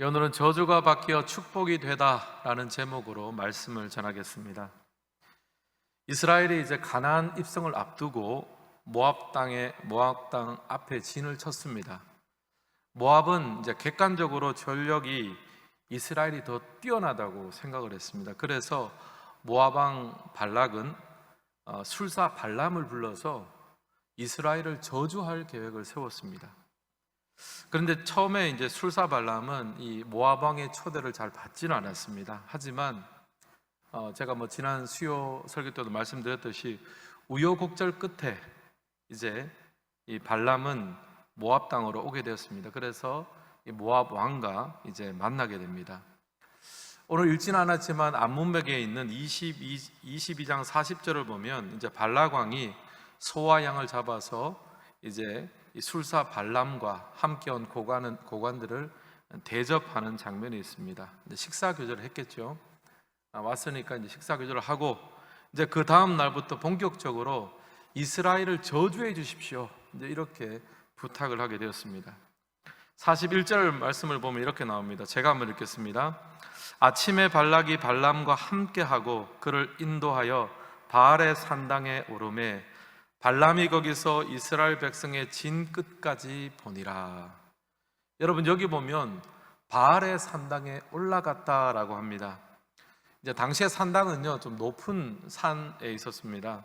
오늘은 저주가 바뀌어 축복이 되다라는 제목으로 말씀을 전하겠습니다. 이스라엘이 이제 가나안 입성을 앞두고 모압 땅에 모압 땅 앞에 진을 쳤습니다. 모압은 이제 객관적으로 전력이 이스라엘이 더 뛰어나다고 생각을 했습니다. 그래서 모압 왕 발락은 어, 술사 발람을 불러서 이스라엘을 저주할 계획을 세웠습니다. 그런데 처음에 이제 술사 발람은 이 모압 왕의 초대를 잘 받지는 않았습니다. 하지만 어, 제가 뭐 지난 수요 설교 때도 말씀드렸듯이 우여곡절 끝에 이제 이 발람은 모압 땅으로 오게 되었습니다. 그래서 이 모압 왕과 이제 만나게 됩니다. 오늘 읽지는 않았지만 안문백에 있는 22, 22장 40절을 보면 이제 발락 왕이 소와 양을 잡아서 이제 이 술사 발람과 함께 온 고관은, 고관들을 대접하는 장면이 있습니다. 식사 교제를 했겠죠. 아, 왔으니까 이제 식사 교제를 하고 이제 그 다음 날부터 본격적으로 이스라엘을 저주해 주십시오. 이제 이렇게 부탁을 하게 되었습니다. 41절 말씀을 보면 이렇게 나옵니다. 제가 한번 읽겠습니다. 아침에 발락이 발람과 함께하고 그를 인도하여 바알의 산당에 오르매 발람이 거기서 이스라엘 백성의 진 끝까지 보니라. 여러분 여기 보면 바알의 산당에 올라갔다라고 합니다. 이제 당시의 산당은요 좀 높은 산에 있었습니다.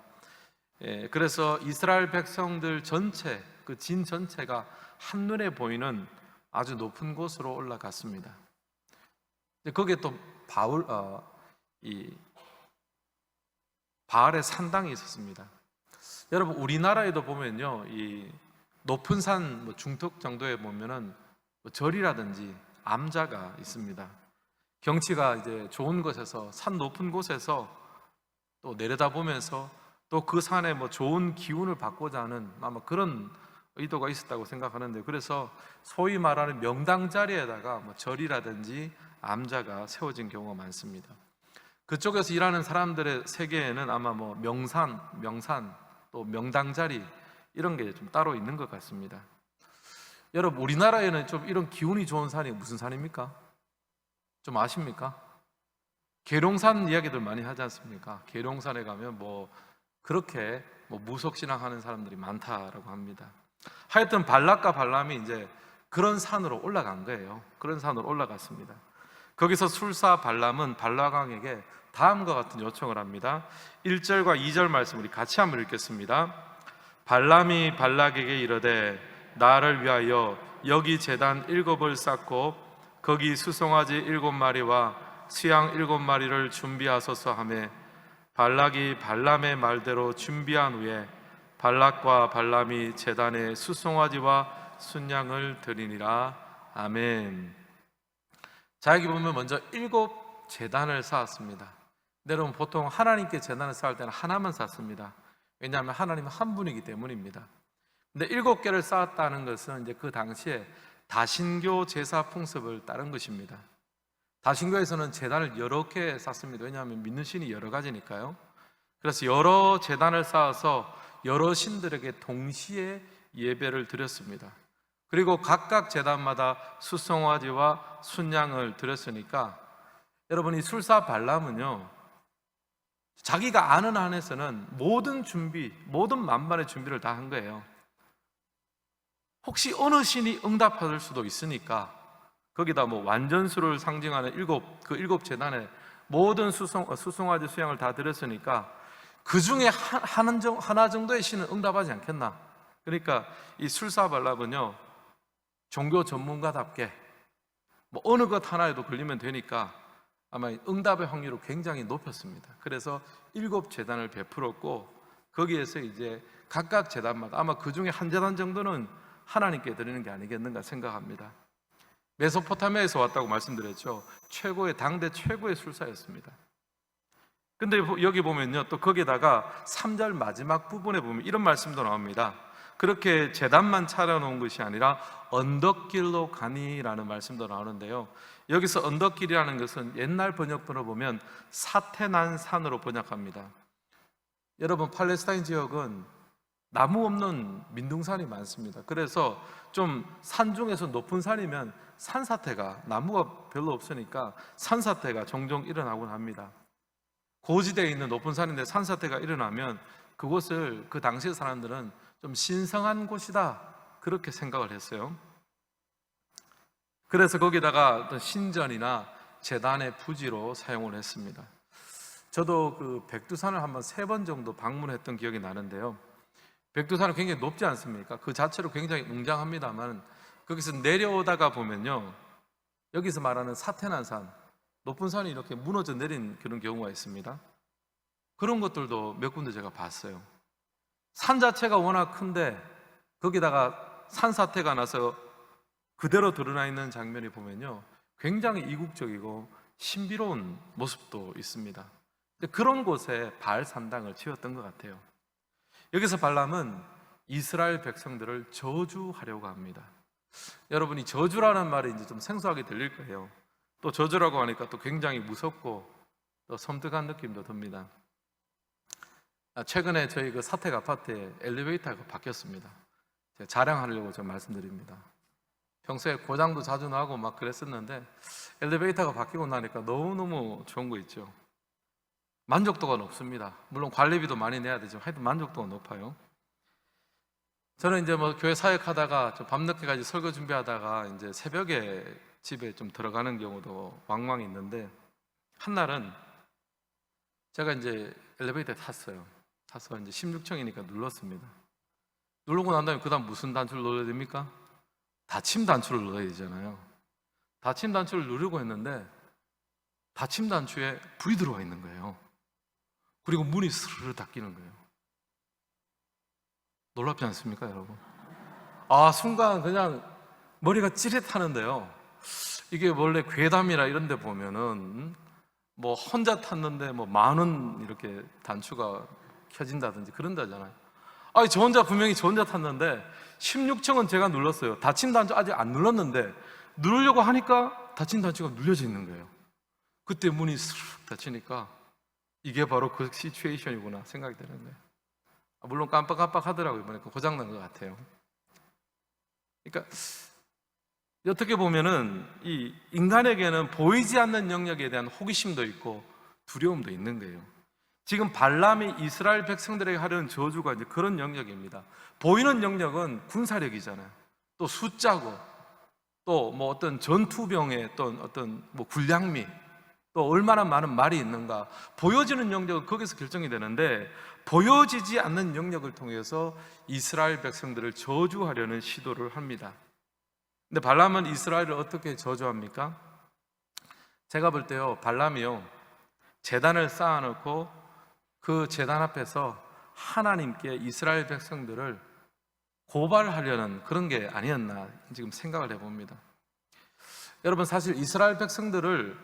예, 그래서 이스라엘 백성들 전체 그 진 전체가 한 눈에 보이는 아주 높은 곳으로 올라갔습니다. 거기에 또 바울 어, 이 바알의 산당이 있었습니다. 여러분 우리나라에도 보면요 이 높은 산 뭐 중턱 정도에 보면은 뭐 절이라든지 암자가 있습니다. 경치가 이제 좋은 곳에서 산 높은 곳에서 또 내려다 보면서 또 그 산에 뭐 좋은 기운을 받고자 하는 아마 그런 의도가 있었다고 생각하는데 그래서 소위 말하는 명당 자리에다가 뭐 절이라든지 암자가 세워진 경우가 많습니다. 그쪽에서 일하는 사람들의 세계에는 아마 뭐 명산, 명산 또 명당 자리 이런 게 좀 따로 있는 것 같습니다. 여러분 우리나라에는 좀 이런 기운이 좋은 산이 무슨 산입니까? 좀 아십니까? 계룡산 이야기들 많이 하지 않습니까? 계룡산에 가면 뭐 그렇게 뭐 무속신앙 하는 사람들이 많다라고 합니다. 하여튼 발락과 발람이 이제 그런 산으로 올라간 거예요. 그런 산으로 올라갔습니다. 거기서 술사 발람은 발락왕에게 다음과 같은 요청을 합니다. 1절과 2절 말씀 우리 같이 한번 읽겠습니다. 발람이 발락에게 이르되 나를 위하여 여기 제단 일곱을 쌓고 거기 수송아지 일곱 마리와 수양 일곱 마리를 준비하소서 하매 발락이 발람의 말대로 준비한 후에 발락과 발람이 제단에 수송아지와 순양을 드리니라 아멘. 자 여기 보면 먼저 일곱 제단을 쌓았습니다. 근데 여러분 보통 하나님께 제단을 쌓을 때는 하나만 쌓습니다. 왜냐하면 하나님은 한 분이기 때문입니다. 근데 일곱 개를 쌓았다는 것은 이제 그 당시에 다신교 제사 풍습을 따른 것입니다. 다신교에서는 재단을 여러 개 쌓습니다. 왜냐하면 믿는 신이 여러 가지니까요. 그래서 여러 재단을 쌓아서 여러 신들에게 동시에 예배를 드렸습니다. 그리고 각각 재단마다 수송아지와 순양을 드렸으니까 여러분 이 술사 발람은요 자기가 아는 한에서는 모든 준비, 모든 만반의 준비를 다 한 거예요. 혹시 어느 신이 응답할 수도 있으니까 거기다 뭐 완전수를 상징하는 일곱 그 일곱 재단에 모든 수송 수송아지 수양을 다 드렸으니까 그 중에 하나, 정도의 신은 응답하지 않겠나? 그러니까 이 술사발랍은요 종교 전문가답게 뭐 어느 것 하나에도 걸리면 되니까 아마 응답의 확률을 굉장히 높였습니다. 그래서 일곱 재단을 베풀었고 거기에서 이제 각각 재단마다 아마 그 중에 한 재단 정도는 하나님께 드리는 게 아니겠는가 생각합니다. 메소포타미아에서 왔다고 말씀드렸죠. 최고의 당대 최고의 술사였습니다. 근데 여기 보면요. 또 거기다가 3절 마지막 부분에 보면 이런 말씀도 나옵니다. 그렇게 재단만 차려놓은 것이 아니라 언덕길로 가니라는 말씀도 나오는데요. 여기서 언덕길이라는 것은 옛날 번역본을 보면 사태난 산으로 번역합니다. 여러분 팔레스타인 지역은 나무 없는 민둥산이 많습니다. 그래서 좀 산 중에서 높은 산이면 산사태가 나무가 별로 없으니까 산사태가 종종 일어나곤 합니다. 고지대에 있는 높은 산인데 산사태가 일어나면 그곳을 그 당시 사람들은 좀 신성한 곳이다 그렇게 생각을 했어요. 그래서 거기다가 신전이나 재단의 부지로 사용을 했습니다. 저도 그 백두산을 한번 세 번 정도 방문했던 기억이 나는데요. 백두산은 굉장히 높지 않습니까? 그 자체로 굉장히 웅장합니다만 거기서 내려오다가 보면요. 여기서 말하는 사태난 산, 높은 산이 이렇게 무너져 내린 그런 경우가 있습니다. 그런 것들도 몇 군데 제가 봤어요. 산 자체가 워낙 큰데 거기다가 산사태가 나서 그대로 드러나 있는 장면이 보면요. 굉장히 이국적이고 신비로운 모습도 있습니다. 그런 곳에 바알 산당을 지었던 것 같아요. 여기서 발람은 이스라엘 백성들을 저주하려고 합니다. 여러분이 저주라는 말이 이제 좀 생소하게 들릴 거예요. 또 저주라고 하니까 또 굉장히 무섭고 또 섬뜩한 느낌도 듭니다. 아, 최근에 저희 그 사택 아파트에 엘리베이터가 바뀌었습니다. 제가 자랑하려고 좀 말씀드립니다. 평소에 고장도 자주 나고 막 그랬었는데 엘리베이터가 바뀌고 나니까 너무너무 좋은 거 있죠. 만족도가 높습니다. 물론 관리비도 많이 내야 되지만 하여튼 만족도가 높아요. 저는 이제 뭐 교회 사역하다가 좀 밤늦게까지 설교 준비하다가 이제 새벽에 집에 좀 들어가는 경우도 왕왕 있는데 한날은 제가 이제 엘리베이터에 탔어요. 타서 이제 16층이니까 눌렀습니다. 누르고 난 다음에 그다음 무슨 단추를 눌러야 됩니까? 닫힘 단추를 눌러야 되잖아요. 닫힘 단추를 누르고 했는데 닫힘 단추에 불이 들어와 있는 거예요. 그리고 문이 스르르 닫히는 거예요. 놀랍지 않습니까, 여러분? 아, 순간 그냥 머리가 찌릿하는데요. 이게 원래 괴담이라 이런 데 보면은 뭐 혼자 탔는데 뭐 많은 이렇게 단추가 켜진다든지 그런다잖아요. 아니, 저 혼자 분명히 저 혼자 탔는데 16층은 제가 눌렀어요. 닫힌 단추 아직 안 눌렀는데 누르려고 하니까 닫힌 단추가 눌려져 있는 거예요. 그때 문이 스르륵 닫히니까 이게 바로 그 시츄에이션이구나 생각이 되는 거예요. 아, 물론 깜빡깜빡 하더라고요. 보니까 고장난 것 같아요. 그러니까 어떻게 보면은 이 인간에게는 보이지 않는 영역에 대한 호기심도 있고 두려움도 있는 거예요. 지금 발람이 이스라엘 백성들에게 하려는 저주가 이제 그런 영역입니다. 보이는 영역은 군사력이잖아요. 또 숫자고 또 뭐 어떤 전투병의 어떤 어떤 뭐 군량미 또 얼마나 많은 말이 있는가 보여지는 영역은 거기서 결정이 되는데 보여지지 않는 영역을 통해서 이스라엘 백성들을 저주하려는 시도를 합니다. 근데 발람은 이스라엘을 어떻게 저주합니까? 제가 볼 때요, 발람이요, 재단을 쌓아놓고 그 재단 앞에서 하나님께 이스라엘 백성들을 고발하려는 그런 게 아니었나 지금 생각을 해봅니다. 여러분, 사실 이스라엘 백성들을,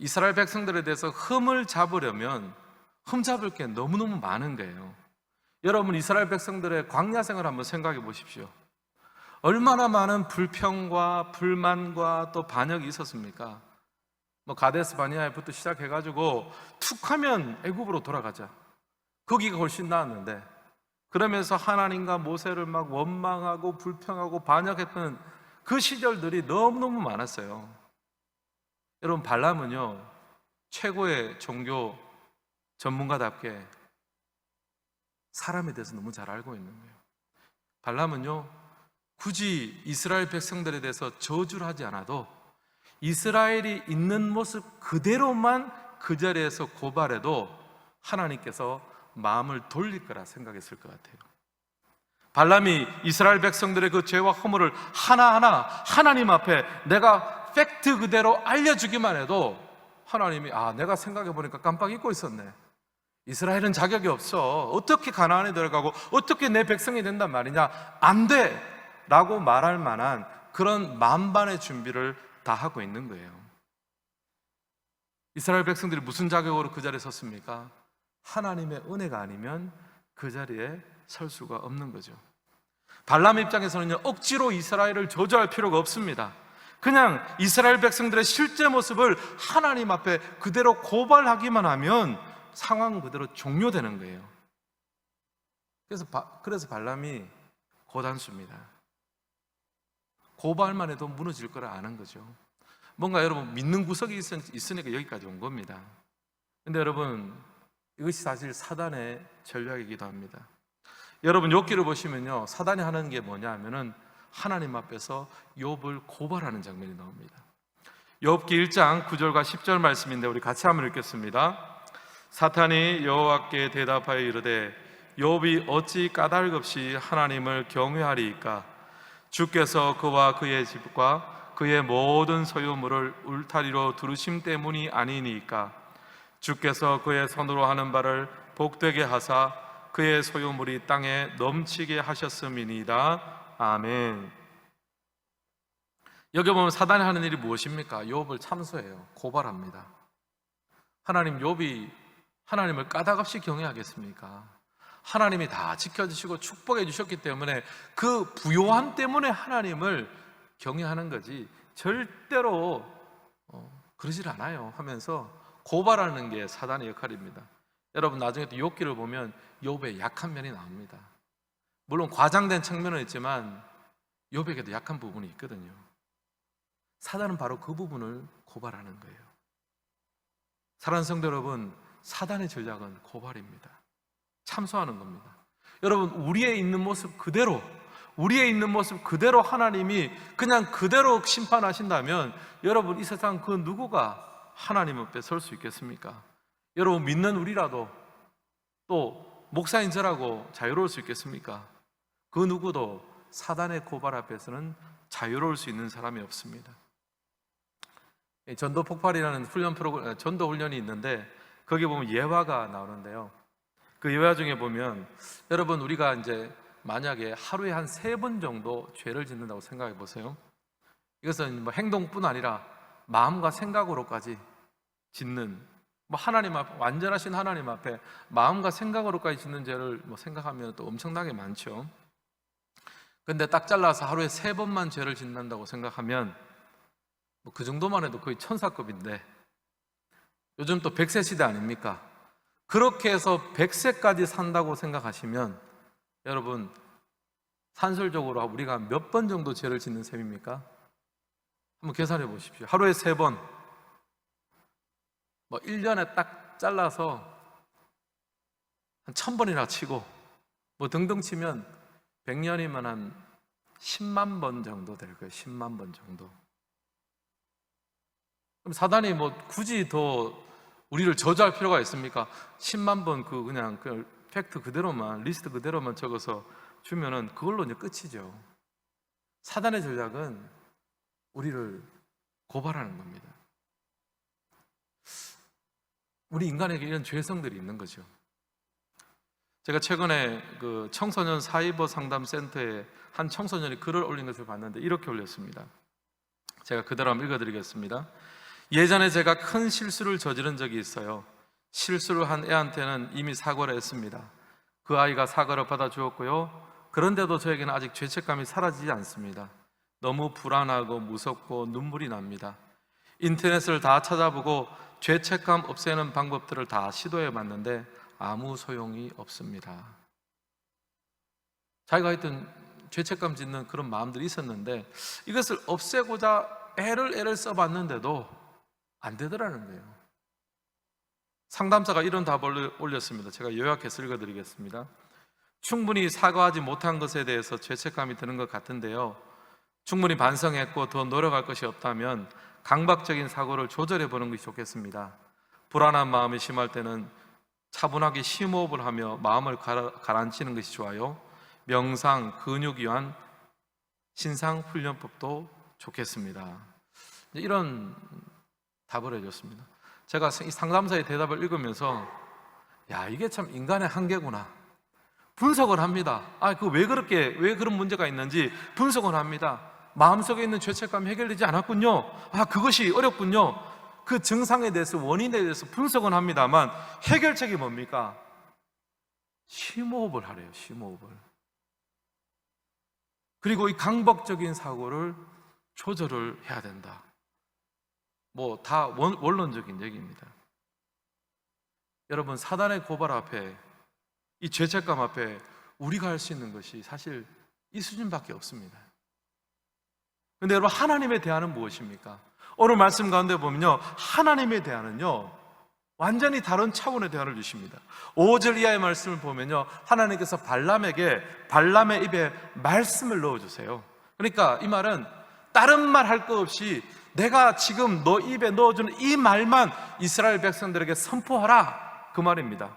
이스라엘 백성들에 대해서 흠을 잡으려면 흠 잡을 게 너무너무 많은 거예요. 여러분, 이스라엘 백성들의 광야 생활 한번 생각해 보십시오. 얼마나 많은 불평과 불만과 또 반역이 있었습니까? 뭐 가데스 바니아부터 시작해가지고 툭하면 애굽으로 돌아가자. 거기가 훨씬 나았는데 그러면서 하나님과 모세를 막 원망하고 불평하고 반역했던 그 시절들이 너무너무 많았어요. 여러분 발람은요 최고의 종교 전문가답게 사람에 대해서 너무 잘 알고 있는 거예요. 발람은요 굳이 이스라엘 백성들에 대해서 저주를 하지 않아도 이스라엘이 있는 모습 그대로만 그 자리에서 고발해도 하나님께서 마음을 돌릴 거라 생각했을 것 같아요. 발람이 이스라엘 백성들의 그 죄와 허물을 하나하나 하나님 앞에 내가 팩트 그대로 알려주기만 해도 하나님이 아 내가 생각해 보니까 깜빡 잊고 있었네. 이스라엘은 자격이 없어. 어떻게 가나안에 들어가고 어떻게 내 백성이 된단 말이냐? 안 돼. 라고 말할 만한 그런 만반의 준비를 다 하고 있는 거예요. 이스라엘 백성들이 무슨 자격으로 그 자리에 섰습니까? 하나님의 은혜가 아니면 그 자리에 설 수가 없는 거죠. 발람 입장에서는요, 억지로 이스라엘을 저주할 필요가 없습니다. 그냥 이스라엘 백성들의 실제 모습을 하나님 앞에 그대로 고발하기만 하면 상황 그대로 종료되는 거예요. 그래서 바- 그래서 발람이 고단수입니다. 고발만 해도 무너질 걸 아는 거죠. 뭔가 여러분 믿는 구석이 있- 있으니까 여기까지 온 겁니다. 근데 여러분 이것이 사실 사단의 전략이기도 합니다. 여러분 욥기를 보시면요. 사단이 하는 게 뭐냐 하면은 하나님 앞에서 욥을 고발하는 장면이 나옵니다. 욥기 1장 9절과 10절 말씀인데 우리 같이 한번 읽겠습니다. 사탄이 여호와께 대답하여 이르되 욥이 어찌 까닭 없이 하나님을 경외하리이까 주께서 그와 그의 집과 그의 모든 소유물을 울타리로 두르심 때문이 아니니까 주께서 그의 손으로 하는 바를 복되게 하사 그의 소유물이 땅에 넘치게 하셨음이니이다. 아멘. 여기 보면 사단이 하는 일이 무엇입니까? 욥을 참소해요. 고발합니다. 하나님 욥이 하나님을 까닭없이 경외하겠습니까? 하나님이 다 지켜주시고 축복해 주셨기 때문에 그 부요함 때문에 하나님을 경외하는 거지 절대로 어, 그러질 않아요 하면서 고발하는 게 사단의 역할입니다. 여러분 나중에 또 욥기를 보면 욥의 약한 면이 나옵니다. 물론 과장된 측면은 있지만 욥에게도 약한 부분이 있거든요. 사단은 바로 그 부분을 고발하는 거예요. 사랑하는 성도 여러분, 사단의 전략은 고발입니다. 참소하는 겁니다. 여러분, 우리의 있는 모습 그대로, 우리의 있는 모습 그대로 하나님이 그냥 그대로 심판하신다면 여러분, 이 세상 그 누구가 하나님 앞에 설 수 있겠습니까? 여러분, 믿는 우리라도 또 목사인 저라고 자유로울 수 있겠습니까? 그 누구도 사단의 고발 앞에서는 자유로울 수 있는 사람이 없습니다. 이 전도 폭발이라는 훈련 프로그램, 아, 전도 훈련이 있는데 거기 보면 예화가 나오는데요. 그 예화 중에 보면 여러분 우리가 이제 만약에 하루에 한 세 번 정도 죄를 짓는다고 생각해 보세요. 이것은 뭐 행동뿐 아니라 마음과 생각으로까지 짓는 뭐 하나님 앞 완전하신 하나님 앞에 마음과 생각으로까지 짓는 죄를 뭐 생각하면 또 엄청나게 많죠. 근데 딱 잘라서 하루에 세 번만 죄를 짓는다고 생각하면 뭐 그 정도만 해도 거의 천사급인데 요즘 또 100세 시대 아닙니까? 그렇게 해서 100세까지 산다고 생각하시면 여러분 산술적으로 우리가 몇 번 정도 죄를 짓는 셈입니까? 한번 계산해 보십시오. 하루에 세 번. 뭐 1년에 딱 잘라서 한 1000번이나 치고 뭐 등등 치면 100년이면 한 10만 번 정도 될 거예요. 10만 번 정도. 그럼 사단이 뭐 굳이 더 우리를 저주할 필요가 있습니까? 10만 번 그 그냥 그 팩트 그대로만 리스트 그대로만 적어서 주면은 그걸로 이제 끝이죠. 사단의 전략은 우리를 고발하는 겁니다. 우리 인간에게 이런 죄성들이 있는 거죠. 제가 최근에 그 청소년 사이버 상담 센터에 한 청소년이 글을 올린 것을 봤는데 이렇게 올렸습니다. 제가 그대로 한번 읽어드리겠습니다. 예전에 제가 큰 실수를 저지른 적이 있어요. 실수를 한 애한테는 이미 사과를 했습니다. 그 아이가 사과를 받아 주었고요. 그런데도 저에게는 아직 죄책감이 사라지지 않습니다. 너무 불안하고 무섭고 눈물이 납니다. 인터넷을 다 찾아보고 죄책감 없애는 방법들을 다 시도해 봤는데 아무 소용이 없습니다. 자기가 하여튼 죄책감 짓는 그런 마음들이 있었는데 이것을 없애고자 애를 애를 써봤는데도 안 되더라는 거예요. 상담사가 이런 답을 올렸습니다. 제가 요약해서 읽어드리겠습니다. 충분히 사과하지 못한 것에 대해서 죄책감이 드는 것 같은데요. 충분히 반성했고 더 노력할 것이 없다면 강박적인 사고를 조절해 보는 것이 좋겠습니다. 불안한 마음이 심할 때는 차분하게 심호흡을 하며 마음을 가라, 가라앉히는 것이 좋아요. 명상, 근육 이완, 신상 훈련법도 좋겠습니다. 이런 답을 해줬습니다. 제가 이 상담사의 대답을 읽으면서 야 이게 참 인간의 한계구나. 분석을 합니다. 아, 그 왜 그렇게 왜 그런 문제가 있는지 분석을 합니다. 마음속에 있는 죄책감이 해결되지 않았군요. 아, 그것이 어렵군요. 그 증상에 대해서 원인에 대해서 분석은 합니다만 해결책이 뭡니까? 심호흡을 하래요. 심호흡을. 그리고 이 강박적인 사고를 조절을 해야 된다. 뭐 다 원론적인 얘기입니다. 여러분 사단의 고발 앞에 이 죄책감 앞에 우리가 할 수 있는 것이 사실 이 수준밖에 없습니다. 근데 여러분 하나님의 대안은 무엇입니까? 오늘 말씀 가운데 보면요 하나님의 대안은요 완전히 다른 차원의 대안을 주십니다. 5절 이하의 말씀을 보면요 하나님께서 발람에게 발람의 입에 말씀을 넣어 주세요. 그러니까 이 말은 다른 말 할 것 없이 내가 지금 너 입에 넣어주는 이 말만 이스라엘 백성들에게 선포하라 그 말입니다.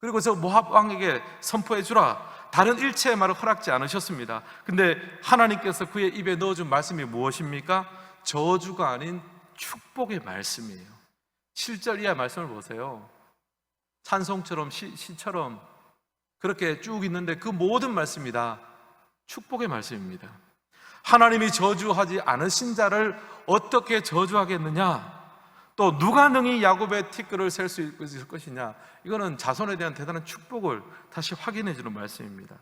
그리고 저 모압 왕에게 선포해 주라. 다른 일체의 말을 허락지 않으셨습니다. 근데 하나님께서 그의 입에 넣어준 말씀이 무엇입니까? 저주가 아닌 축복의 말씀이에요. 7절 이하 말씀을 보세요. 찬송처럼 시, 시처럼 그렇게 쭉 있는데 그 모든 말씀이 다 축복의 말씀입니다. 하나님이 저주하지 않으신 자를 어떻게 저주하겠느냐? 또 누가 능히 야곱의 티끌을 셀 수 있을 것이냐? 이거는 자손에 대한 대단한 축복을 다시 확인해 주는 말씀입니다.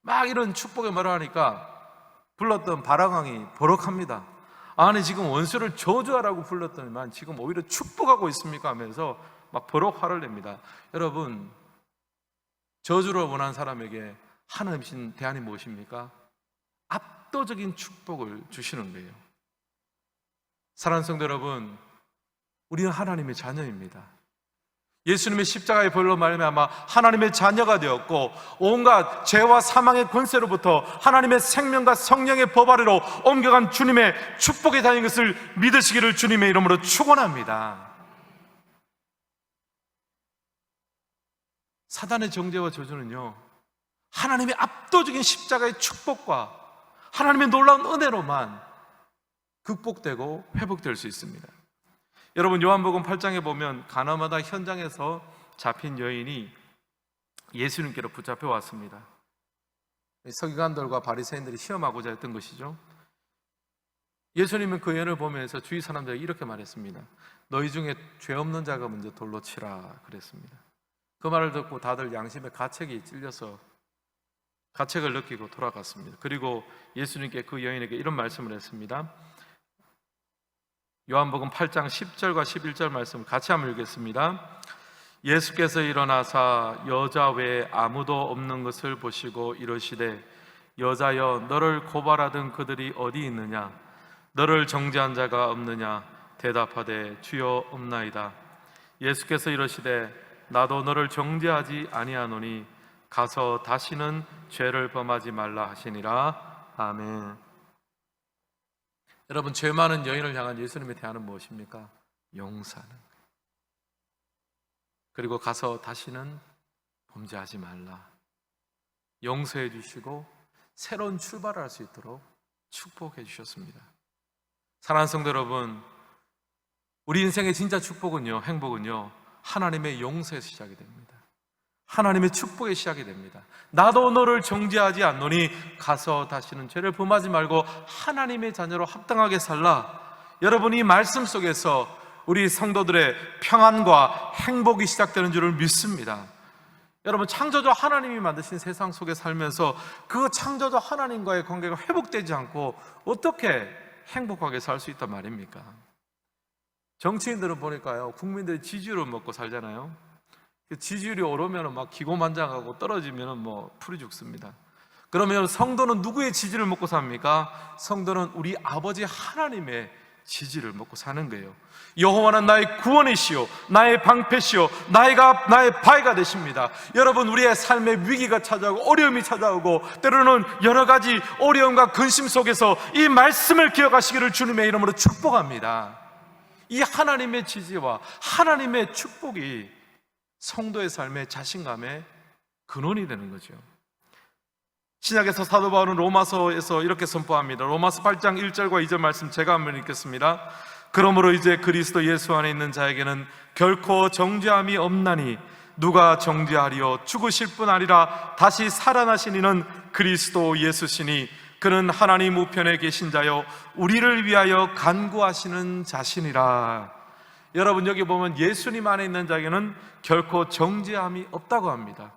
막 이런 축복의 말을 하니까 불렀던 바라강이 버럭합니다. 아니 지금 원수를 저주하라고 불렀더니만 지금 오히려 축복하고 있습니까 하면서 막 버럭 화를 냅니다. 여러분 저주를 원한 사람에게 하나님신 대안이 무엇입니까? 압도적인 축복을 주시는 거예요. 사랑하는 성도 여러분, 우리는 하나님의 자녀입니다. 예수님의 십자가의 벌로 말미암아 하나님의 자녀가 되었고 온갖 죄와 사망의 권세로부터 하나님의 생명과 성령의 법 아래로 옮겨간 주님의 축복에 다닌 것을 믿으시기를 주님의 이름으로 축원합니다. 사단의 정죄와 저주는요 하나님의 압도적인 십자가의 축복과 하나님의 놀라운 은혜로만 극복되고 회복될 수 있습니다. 여러분 요한복음 8장에 보면 가나마다 현장에서 잡힌 여인이 예수님께로 붙잡혀 왔습니다. 서기관들과 바리새인들이 시험하고자 했던 것이죠. 예수님은 그 여인을 보면서 주위 사람들에게 이렇게 말했습니다. 너희 중에 죄 없는 자가 먼저 돌로 치라 그랬습니다. 그 말을 듣고 다들 양심의 가책이 찔려서 가책을 느끼고 돌아갔습니다. 그리고 예수님께 그 여인에게 이런 말씀을 했습니다. 요한복음 8장 10절과 11절 말씀 같이 한번 읽겠습니다. 예수께서 일어나사 여자 외에 아무도 없는 것을 보시고 이러시되 여자여 너를 고발하던 그들이 어디 있느냐 너를 정죄한 자가 없느냐 대답하되 주여 없나이다 예수께서 이러시되 나도 너를 정죄하지 아니하노니 가서 다시는 죄를 범하지 말라 하시니라 아멘 여러분 죄 많은 여인을 향한 예수님의 대안은 무엇입니까? 거예요. 그리고 가서 다시는 범죄하지 말라. 용서해 주시고 새로운 출발을 할 수 있도록 축복해 주셨습니다. 사랑하는 성도 여러분, 우리 인생의 진짜 축복은요, 행복은요, 하나님의 용서에서 시작이 됩니다. 하나님의 축복의 시작이 됩니다. 나도 너를 정죄하지 않노니 가서 다시는 죄를 범하지 말고 하나님의 자녀로 합당하게 살라. 여러분 이 말씀 속에서 우리 성도들의 평안과 행복이 시작되는 줄을 믿습니다. 여러분 창조주 하나님이 만드신 세상 속에 살면서 그 창조주 하나님과의 관계가 회복되지 않고 어떻게 행복하게 살 수 있단 말입니까? 정치인들은 보니까요 국민들의 지지율을 먹고 살잖아요. 그 지지율이 오르면 막 기고만장하고 떨어지면 뭐 풀이 죽습니다. 그러면 성도는 누구의 지지를 먹고 삽니까? 성도는 우리 아버지 하나님의 지지를 먹고 사는 거예요. 여호와는 나의 구원이시요, 나의 방패시요, 나의가 나의 바위가 되십니다. 여러분 우리의 삶에 위기가 찾아오고 어려움이 찾아오고 때로는 여러 가지 어려움과 근심 속에서 이 말씀을 기억하시기를 주님의 이름으로 축복합니다. 이 하나님의 지지와 하나님의 축복이 성도의 삶의 자신감의 근원이 되는 거죠. 신약에서 사도 바울은 로마서에서 이렇게 선포합니다. 로마서 8장 1절과 2절 말씀 제가 한번 읽겠습니다. 그러므로 이제 그리스도 예수 안에 있는 자에게는 결코 정죄함이 없나니 누가 정죄하리요 죽으실 뿐 아니라 다시 살아나신 이는 그리스도 예수시니 그는 하나님 우편에 계신 자요 우리를 위하여 간구하시는 자신이라 여러분 여기 보면 예수님 안에 있는 자에게는 결코 정죄함이 없다고 합니다.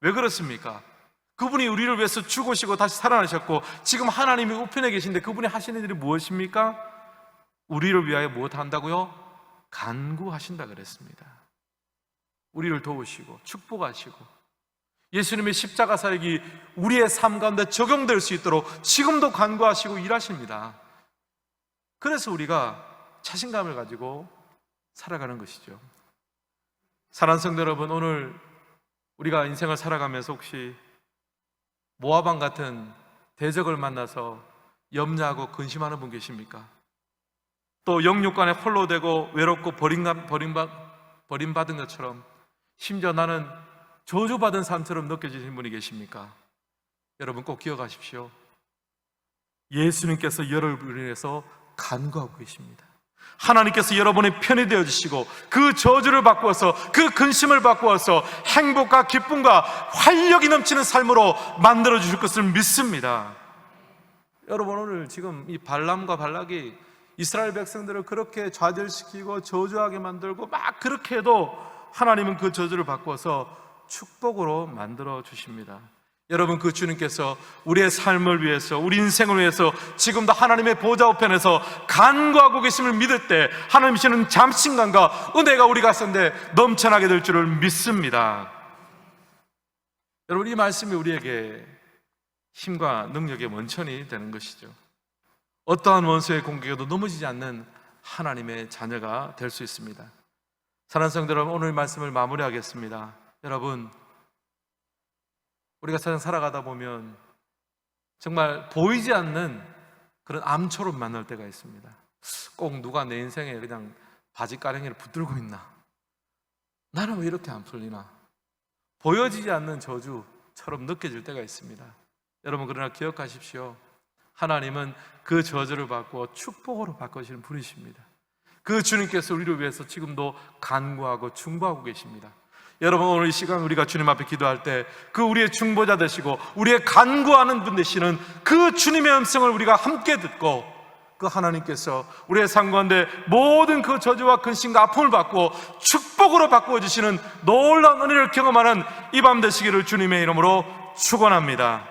왜 그렇습니까? 그분이 우리를 위해서 죽으시고 다시 살아나셨고 지금 하나님이 우편에 계신데 그분이 하시는 일이 무엇입니까? 우리를 위하여 무엇 한다고요? 간구하신다 그랬습니다. 우리를 도우시고 축복하시고 예수님의 십자가 사역이 우리의 삶 가운데 적용될 수 있도록 지금도 간구하시고 일하십니다. 그래서 우리가 자신감을 가지고 살아가는 것이죠. 사랑하는 성도 여러분, 오늘 우리가 인생을 살아가면서 혹시 모아방 같은 대적을 만나서 염려하고 근심하는 분 계십니까? 또 영육간에 홀로 되고 외롭고 버림받, 버림받은 것처럼 심지어 나는 저주받은 삶처럼 느껴지는 분이 계십니까? 여러분 꼭 기억하십시오. 예수님께서 여러분을 위해서 간구하고 계십니다. 하나님께서 여러분의 편이 되어 주시고 그 저주를 바꾸어서 그 근심을 바꾸어서 행복과 기쁨과 활력이 넘치는 삶으로 만들어 주실 것을 믿습니다. 여러분 오늘 지금 이 발람과 발락이 이스라엘 백성들을 그렇게 좌절시키고 저주하게 만들고 막 그렇게 해도 하나님은 그 저주를 바꾸어서 축복으로 만들어 주십니다. 여러분 그 주님께서 우리의 삶을 위해서 우리 인생을 위해서 지금도 하나님의 보좌 우편에서 간구하고 계심을 믿을 때 하나님 주시는 잠신감과 은혜가 우리 가운데 넘쳐나게 될 줄을 믿습니다. 여러분 이 말씀이 우리에게 힘과 능력의 원천이 되는 것이죠. 어떠한 원수의 공격에도 넘어지지 않는 하나님의 자녀가 될 수 있습니다. 사랑하는 성도 여러분, 오늘 말씀을 마무리하겠습니다. 여러분, 우리가 세상 살아가다 보면 정말 보이지 않는 그런 암초를 만날 때가 있습니다. 꼭 누가 내 인생에 그냥 바지 가랭이를 붙들고 있나? 나는 왜 이렇게 안 풀리나? 보여지지 않는 저주처럼 느껴질 때가 있습니다. 여러분 그러나 기억하십시오. 하나님은 그 저주를 바꾸어 축복으로 바꾸시는 분이십니다. 그 주님께서 우리를 위해서 지금도 간구하고 중보하고 계십니다. 여러분 오늘 이 시간 우리가 주님 앞에 기도할 때 그 우리의 중보자 되시고 우리의 간구하는 분 되시는 그 주님의 음성을 우리가 함께 듣고 그 하나님께서 우리의 삶 가운데 모든 그 저주와 근심과 아픔을 받고 축복으로 바꾸어 주시는 놀라운 은혜를 경험하는 이 밤 되시기를 주님의 이름으로 축원합니다.